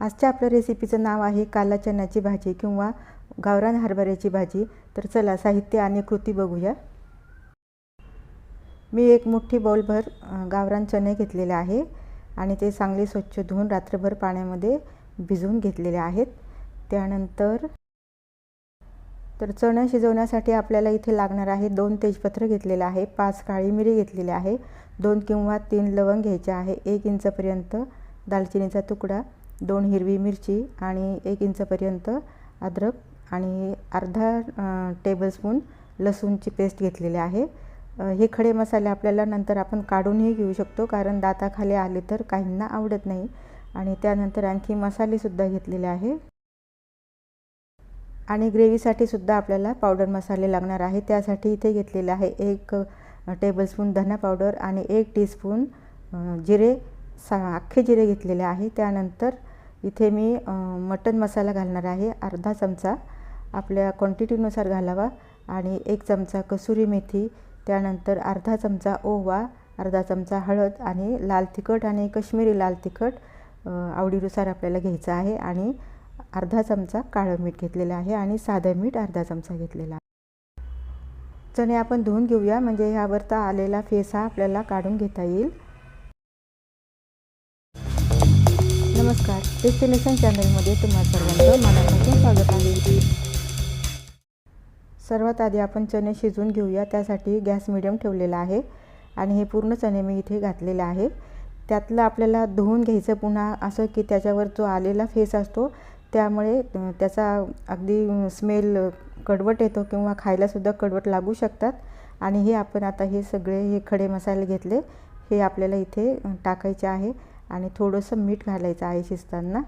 आजच्या आपल्या रेसिपीचं नाव आहे काला चण्याची भाजी किंवा गावरान हरभऱ्याची भाजी. तर चला साहित्य आणि कृती बघूया. मी एक मोठी बॉलभर गावरान चणे घेतलेले आहे आणि ते चांगले स्वच्छ धुवून रात्रभर पाण्यामध्ये भिजवून घेतलेले आहेत. त्यानंतर तर चणं शिजवण्यासाठी आपल्याला इथे लागणार आहे दोन तेजपत्र घेतलेलं आहे पाच काळी मिरी घेतलेली आहे दोन किंवा तीन लवंग घ्यायचे आहे एक इंचपर्यंत दालचिनीचा तुकडा दोन हिरवी मिरची आणि एक इंचपर्यंत अद्रक आणि अर्धा टेबलस्पून लसूणची पेस्ट घेतलेली आहे. हे खडे मसाले आपल्याला नंतर आपण काढूनही घेऊ शकतो कारण दाताखाली आले तर काहींना आवडत नाही. आणि त्यानंतर आणखी मसालेसुद्धा घेतलेले आहे. आणि ग्रेव्हीसाठी सुद्धा आपल्याला पावडर मसाले लागणार आहे. त्यासाठी इथे घेतलेले आहे एक टेबलस्पून धना पावडर आणि एक टीस्पून जिरे सा अख्खे जिरे घेतलेले आहे. त्यानंतर इथे मी मटन मसाला घालणार आहे. अर्धा चमचा आपल्या क्वांटिटीनुसार घालावा आणि एक चमचा कसुरी मेथी त्यानंतर अर्धा चमचा ओवा अर्धा चमचा हळद आणि लाल तिखट आणि कश्मीरी लाल तिखट आवडीनुसार आपल्याला घ्यायचं आहे आणि अर्धा चमचा काळं मीठ घेतलेलं आहे आणि साधं मीठ अर्धा चमचा घेतलेला आहे. चणे आपण धुवून घेऊया म्हणजे ह्यावरचा आलेला फेस हा आपल्याला काढून घेता येईल. नमस्कार. डेस्टिनेशन चॅनलमध्ये तुम्हा सर्वांचं मनापासून स्वागत आहे. सर्वात आधी आपण चणे शिजवून घेऊया. त्यासाठी गॅस मिडियम ठेवलेला आहे आणि हे पूर्ण चणे मी इथे घातलेले आहे. त्यातलं आपल्याला धुवून घ्यायचं पुन्हा असं की त्याच्यावर जो आलेला फेस असतो त्यामुळे त्याचा अगदी स्मेल कडवट येतो किंवा खायलासुद्धा कडवट लागू शकतात. आणि हे आपण आता हे सगळे हे खडे मसाले घेतले. हे आपल्याला इथे टाकायचे आहे. आणि थोडंसं मीठ घालायचं आहे शिजताना.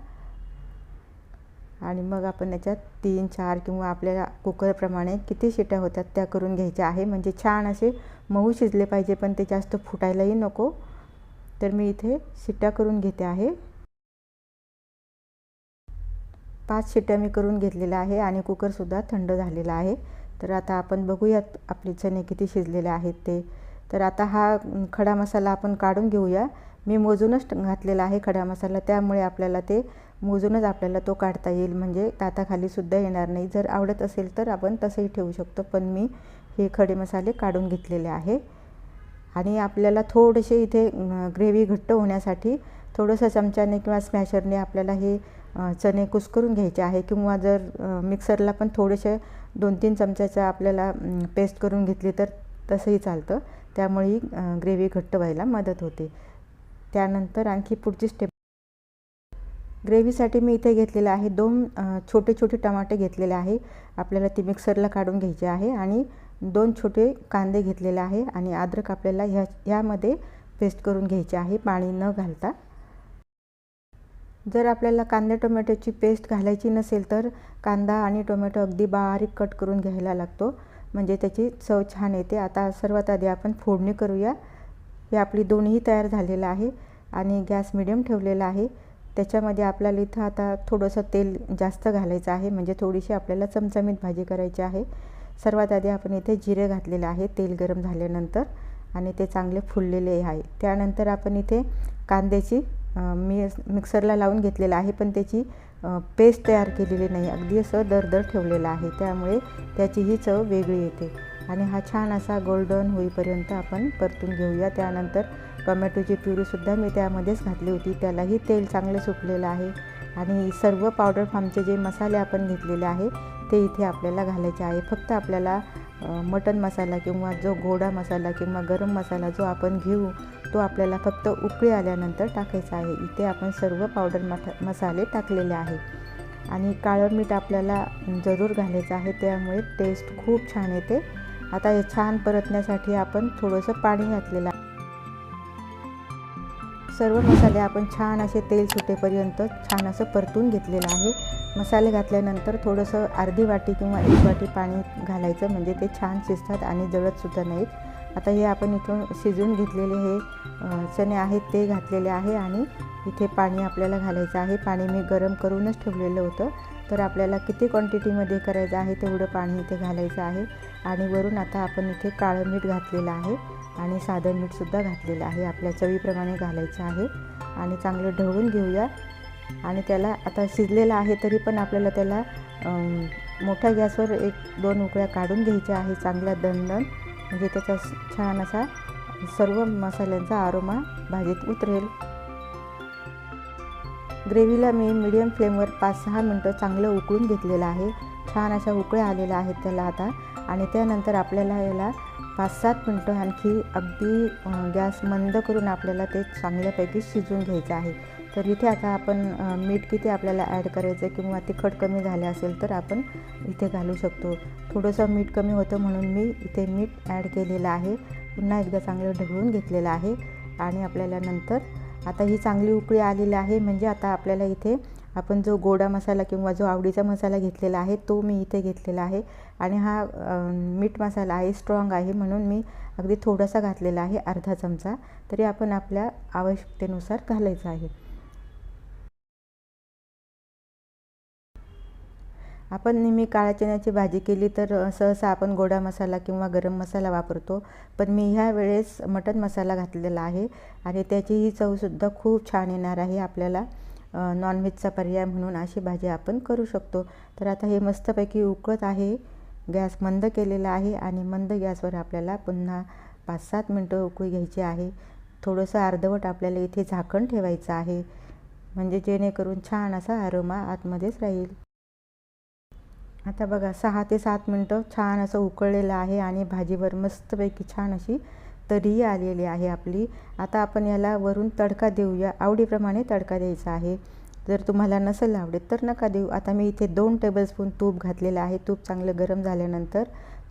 आणि मग आपण याच्यात तीन चार किंवा आपल्याला कुकरप्रमाणे किती शिट्या होतात त्या करून घ्यायच्या आहे. म्हणजे छान असे मऊ शिजले पाहिजे पण ते जास्त फुटायलाही नको. तर मी इथे शिट्ट्या करून घेते आहे. पाच शिट्ट्या मी करून घेतलेल्या आहे आणि कुकरसुद्धा थंड झालेला आहे. तर आता आपण बघूयात आपले चणे किती शिजलेले आहेत ते. तर आता हा खडा मसाला आपण काढून घेऊया. मी मोजूनच घातलेला आहे खडा मसाला त्यामुळे आपल्याला ते मोजूनच आपल्याला तो काढता येईल. म्हणजे ताताखालीसुद्धा येणार नाही. जर आवडत असेल तर आपण तसंही ठेवू शकतो. पण मी हे खडे मसाले काढून घेतलेले आहे. आणि आपल्याला थोडेसे इथे ग्रेव्ही घट्ट होण्यासाठी थोडंसं चमच्याने किंवा स्मॅशरने आपल्याला हे चणे कुस्करून घ्यायचे आहे. किंवा जर मिक्सरला पण थोडेसे दोन तीन चमच्याचा आपल्याला पेस्ट करून घेतली तर तसंही चालतं. त्यामुळेही ग्रेव्ही घट्ट व्हायला मदत होते. त्यानंतर आणखी पुढची स्टेप ग्रेव्हीसाठी मी इथे घेतलेलं आहे दोन छोटे छोटे टमाटे घेतलेले आहे. आपल्याला ती मिक्सरला काढून घ्यायचे आहे आणि दोन छोटे कांदे घेतलेले आहे आणि अद्रक आपल्याला ह्या ह्यामध्ये पेस्ट करून घ्यायचे आहे पाणी न घालता. जर आपल्याला कांदे टोमॅटोची पेस्ट घालायची नसेल तर कांदा आणि टोमॅटो अगदी बारीक कट करून घ्यायला लागतो. म्हणजे त्याची चव छान येते. आता सर्वात आधी आपण फोडणी करूया. हे आपली दोन्ही तयार झालेलं आहे आणि गॅस मिडियम ठेवलेला आहे. त्याच्यामध्ये आपल्याला इथं आता थोडंसं तेल जास्त घालायचं आहे. म्हणजे थोडीशी आपल्याला चमचमीत भाजी करायची आहे. सर्वात आधी आपण इथे जिरे घातलेले आहे तेल गरम झाल्यानंतर. आणि ते चांगले फुललेले आहे. त्यानंतर आपण इथे कांद्याची मी मिक्सरला लावून घेतलेलं आहे पण त्याची पेस्ट तयार केलेली नाही. अगदी असं दरदर ठेवलेलं आहे. त्यामुळे त्याची ही चव वेगळी येते. आणि हा छान असा गोल्डन होईपर्यंत आपण परतून घेऊया. त्यानंतर टोमॅटोची प्युरीसुद्धा मी त्यामध्येच घातली होती. त्यालाही तेल चांगलं सुटलेलं आहे. आणि सर्व पावडर फार्मचे जे मसाले आपण घेतलेले आहे ते इथे आपल्याला घालायचे आहे. फक्त आपल्याला मटन मसाला किंवा जो गोडा मसाला किंवा गरम मसाला जो आपण घेऊ तो आपल्याला फक्त उकळी आल्यानंतर टाकायचा आहे. इथे आपण सर्व पावडर मठा मसाले टाकलेले आहे. आणि काळं मीठ आपल्याला जरूर घालायचं आहे. त्यामुळे टेस्ट खूप छान येते. आता हे छान परतण्यासाठी आपण थोडंसं पाणी घातलेलं आहे. सर्व मसाले आपण छान असे तेल सुटेपर्यंत छान असं परतून घेतलेलं आहे. मसाले घातल्यानंतर थोडंसं अर्धी वाटी किंवा एक वाटी पाणी घालायचं म्हणजे ते छान शिजतात आणि जळतसुद्धा नाहीत. आता हे आपण इथून शिजवून घेतलेले हे चणे आहेत ते घातलेले आहे आणि इथे पाणी आपल्याला घालायचं आहे. पाणी मी गरम करूनच ठेवलेलं होतं. तर आपल्याला किती क्वांटिटीमध्ये करायचं आहे तेवढं पाणी इथे घालायचं आहे. आणि वरून आता आपण इथे काळं मीठ घातलेलं आहे आणि साधं मीठसुद्धा घातलेलं आहे. आपल्या चवीप्रमाणे घालायचं आहे. आणि चांगलं ढवळून घेऊया. आणि त्याला आता शिजलेलं आहे तरी पण आपल्याला त्याला मोठ्या गॅसवर एक दोन उकळ्या काढून घ्यायच्या आहे. चांगल्या दणदण. म्हणजे त्याचा छान असा सर्व मसाल्यांचा आरोमा भाजीत उतरेल. ग्रेव्हीला मी मिडियम फ्लेमवर पाच सहा मिनटं चांगलं उकळून घेतलेलं आहे. छान अशा उकळ्या आलेल्या आहेत त्याला आता. आणि त्यानंतर आपल्याला याला पाच सात मिनटं आणखी अगदी गॅस मंद करून आपल्याला ते चांगल्यापैकी शिजून घ्यायचं आहे. तर इथे आता आपण मीठ किती आपल्याला ॲड करायचं किंवा तिखट कमी झाले असेल तर आपण इथे घालू शकतो. थोडंसं मीठ कमी होतं म्हणून मी इथे मीठ ॲड केलेलं आहे. पुन्हा एकदा चांगलं ढवळून घेतलेलं आहे. आणि आपल्याला नंतर आता ही चांगली उकळी आलेली आहे. म्हणजे आता आपल्याला इथे आपण जो गोडा मसाला किंवा जो आवडीचा मसाला घेतलेला आहे तो मी इथे घेतलेला आहे. आणि हा मीठ मसाला आहे स्ट्रॉंग आहे म्हणून मी अगदी थोडासा घातलेला आहे अर्धा चमचा. तरी आपण आपल्या आवश्यकतेनुसार घालायचा आहे. आपण नेहमी काळ्या चण्याची भाजी केली तर सहसा आपण गोडा मसाला किंवा गरम मसाला वापरतो. पण मी ह्या वेळेस मटन मसाला घातलेला आहे आणि त्याची ही चवसुद्धा खूप छान येणार आहे आपल्याला. नॉनव्हेजचा पर्याय म्हणून अशी भाजी आपण करू शकतो. तर आता हे मस्तपैकी उकळत आहे. गॅस मंद केलेला आहे आणि मंद गॅसवर आपल्याला पुन्हा पाच सात मिनटं उकळी घ्यायची आहे. थोडंसं अर्धवट आपल्याला इथे झाकण ठेवायचं आहे. म्हणजे जेणेकरून छान असा अरोमा आतमध्येच राहील. आता बघा सहा ते सात मिनटं छान असं उकळलेलं आहे आणि भाजीवर मस्तपैकी छान अशी तरी आलेली आहे आपली. आता आपण याला वरून तडका देऊया. आवडीप्रमाणे तडका द्यायचा आहे. जर तुम्हाला नसेल आवडत तर नका देऊ. आता मी इथे दोन टेबलस्पून तूप घातलेलं आहे. तूप चांगलं गरम झाल्यानंतर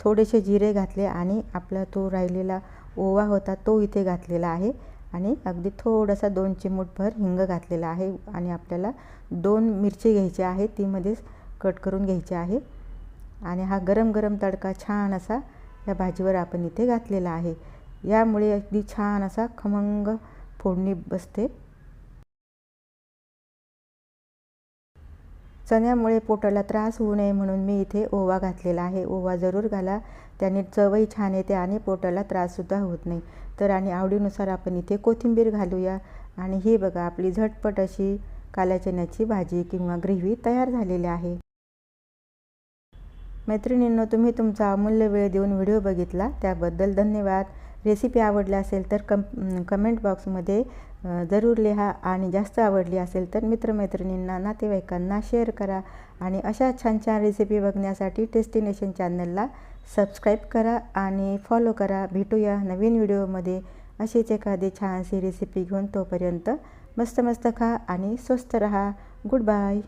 थोडेसे जिरे घातले आणि आपला तो राहिलेला ओवा होता तो इथे घातलेला आहे. आणि अगदी थोडासा दोन चिमूटभर हिंग घातलेला आहे. आणि आपल्याला दोन मिरची घ्यायची आहे. तीमध्येच कट करून घ्यायचे आहे. आणि हा गरम गरम तडका छान असा या भाजीवर आपण इथे घातलेला आहे. यामुळे अगदी छान असा खमंग फोडणी बसते. चण्यामुळे पोटाला त्रास होऊ नये म्हणून मी इथे ओवा घातलेला आहे. ओवा जरूर घाला. त्याने चवही छान येते आणि पोटाला त्राससुद्धा होत नाही. तर आणि आवडीनुसार आपण इथे कोथिंबीर घालूया. आणि ही बघा आपली झटपट अशी काल्या चण्याची भाजी किंवा ग्रेव्ही तयार झालेली आहे. मैत्रिणींनो तुम्ही तुमचा अमूल्य वेळ देऊन व्हिडिओ बघितला त्याबद्दल धन्यवाद. रेसिपी आवडली असेल तर कम कमेंट बॉक्समध्ये जरूर लिहा आणि जास्त आवडली असेल तर मित्रमैत्रिणींना नातेवाईकांना शेअर करा आणि अशा छान छान रेसिपी बघण्यासाठी टेस्टिनेशन चॅनलला सबस्क्राईब करा आणि फॉलो करा. भेटूया नवीन व्हिडिओमध्ये. अशीच एखादी छानशी रेसिपी घेऊन तोपर्यंत मस्त मस्त खा आणि स्वस्त रहा. Good bye.